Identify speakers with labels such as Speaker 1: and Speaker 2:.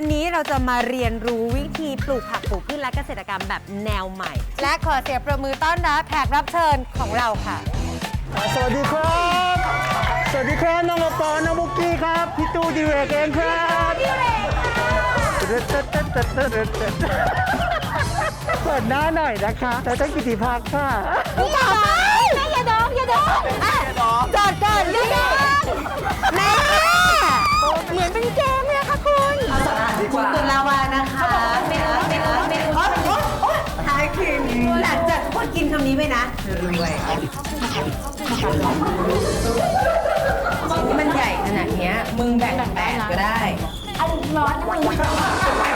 Speaker 1: วันนี้เราจะมาเรียนรู้วิธีปลูกผักปลูกพืชและเกษตรกรรมแบบแนวใหม่ และขอเสียงประมือต้อนรับแขกรับเชิญของเราค่ะ
Speaker 2: สวัสดีครับ สวัสดีครับน้องโอปอน้องบุกกี้ครับ พี่ตู้ดิเรกเองครับเปิดหน้าหน่อยนะคะแต่ต้องกิติพักดิ์ค่ะ
Speaker 1: พี่จ๋าแม่อย่า หลังจากทุกคนกินคำนี้ไปนะรวยมันใหญ่ขนาดเนี้ยมึงแบ่งแบ่งก็ได้ อันร้อยมาก